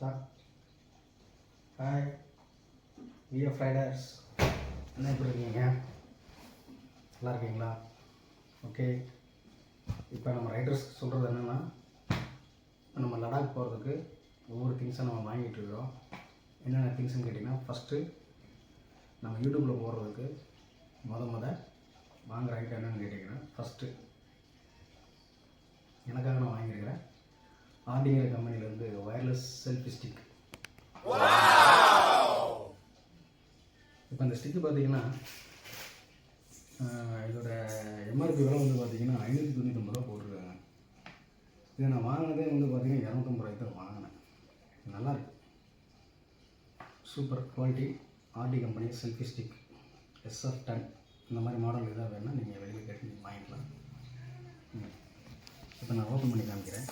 Hi வியோ ஃப்ரைடர்ஸ் என்ன எப்படி இருக்கீங்க? நல்லா இருக்கீங்களா? ஓகே இப்போ நம்ம ரைடர்ஸ் சொல்கிறது என்னென்னா நம்ம லடாக் போகிறதுக்கு ஒவ்வொரு திங்ஸை நம்ம வாங்கிட்டு இருக்கிறோம் என்னென்ன திங்ஸ்னு கேட்டிங்கன்னா ஃபஸ்ட்டு நம்ம யூடியூப்பில் போடுறதுக்கு முத முத வாங்குற ஐட்டம் என்னென்னு கேட்டிங்கன்னா ஃபஸ்ட்டு எனக்காக நான் வாங்கியிருக்கிறேன். ஆர்டிங்கிற கம்பெனிலேருந்து ஒயர்லெஸ் இந்த ஸ்டிக்கு பார்த்தீங்கன்னா இதோட எம்ஆர்பி விலை வந்து பார்த்தீங்கன்னா ஐநூற்றி தொண்ணூற்றி ரூபா போட்டிருக்காங்க. இதை நான் வாங்கினதே வந்து பார்த்தீங்கன்னா இரநூத்தம்பது ரூபாய்க்கு தான் வாங்கினேன். நல்லாயிருக்கு super quality RT company selfie stick SF ten இந்த மாதிரி மாடல் எதாவது வேணால் நீங்கள் வெளியில் கேட்டு நீங்கள் வாங்கிக்கலாம். இப்போ நான் ஓப்பன் பண்ணி காமிக்கிறேன்.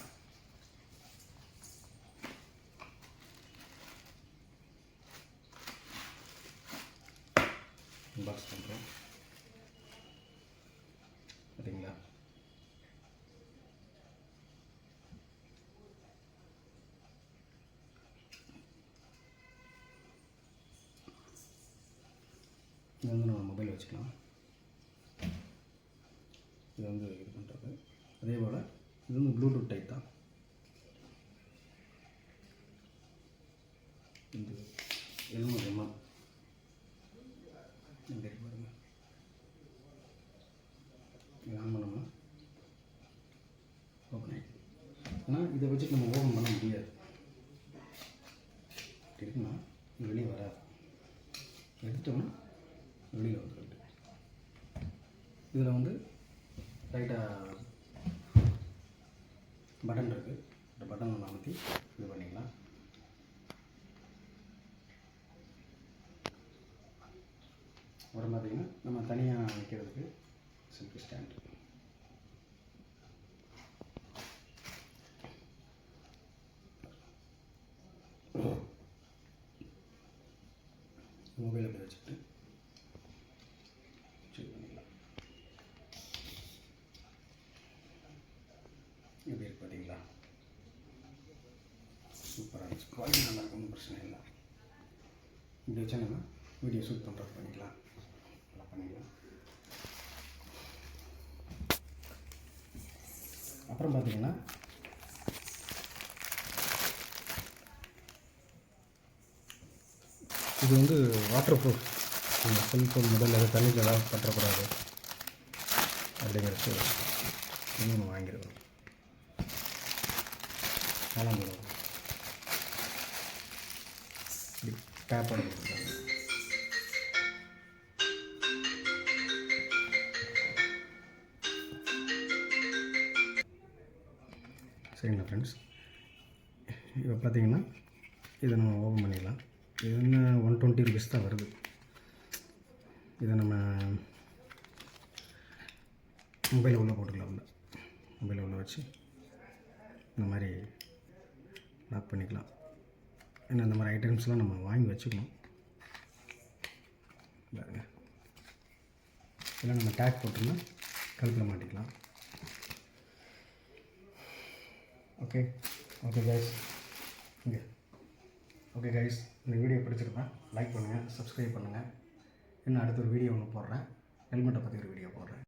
பாக்ஸ் பண்ணுறோம் சரிங்களா? இது வந்து நம்ம மொபைல் வச்சுக்கலாம். இது வந்து இது பண்ணுறது அதே போல் இது வந்து ப்ளூடூத் டைப் தான். இது. எழுநூறு எம்எம் இங்கே இருக்கு பாருங்க இது ஆன் பண்ணோம்னா ஓப்பன் ஆகிடுது ஆனால் இதை வச்சுட்டு நம்ம ஓபன் பண்ண முடியாது. இப்படி இருக்குன்னா வெளியே வராது. எடுத்தோம்னா வெளியில் வந்துடுது. இதில் வந்து லைட்டாக பட்டன் இருக்குது இந்த பட்டன் நம்ம அமைத்தி இது பண்ணிக்கலாம். அப்புறம் பார்த்திங்கன்னா நம்ம தனியாக வைக்கிறதுக்கு சிம்பிள் ஸ்டாண்ட் மொபைல் அப்படி வச்சுட்டு சரி பண்ணிக்கலாம் எப்படி இருக்கு பார்த்தீங்களா சூப்பராக இருந்துச்சு குவாலிட்டி நல்லா இருக்கும் பிரச்சனை இல்லை இப்படி வச்சோன்னா வீடியோ ஷூட் பண்ணுறது பண்ணிக்கலாம் நல்லா பண்ணிக்கலாம் அப்புறம் பார்த்தீங்கன்னா இது வந்து வாட்டர் ப்ரூஃப் நம்ம செல்ஃபோன் முதல்ல அது தண்ணியில் ஏதாவது பற்றக்கூடாது. அப்படிங்கிறது இன்னொன்று வாங்கிடுவோம் வாங்கியிருக்கோம் நாலாம் கிலோ இப்படி சரிங்களா ஃப்ரெண்ட்ஸ் இப்போ பார்த்தீங்கன்னா இதை நம்ம ஓப்பன் பண்ணிடலாம். இது என்ன ஒன் டுவெண்ட்டி ருபீஸ் தான் வருது. இதை நம்ம மொபைலில் உள்ளே போட்டுக்கலாம் உள்ள. மொபைலில் உள்ள வச்சு இந்த மாதிரி லாக் பண்ணிக்கலாம். ஏன்னா இந்த மாதிரி ஐட்டம்ஸ்லாம் நம்ம வாங்கி வச்சுக்கணும் பாருங்க. இதெல்லாம் நம்ம டேக் போட்டோம்னா கழுத்தில் மாட்டிக்கலாம். ஓகே ஓகே கேஸ் இங்கே. ஓகே கைஸ் இந்த வீடியோ பிடிச்சிருந்தேன் லைக் பண்ணுங்கள் சப்ஸ்கிரைப் பண்ணுங்கள் இன்னும் அடுத்த ஒரு வீடியோ ஒன்று போடுறேன். ஹெல்மெட்டை பற்றி ஒரு வீடியோ போடுறேன்.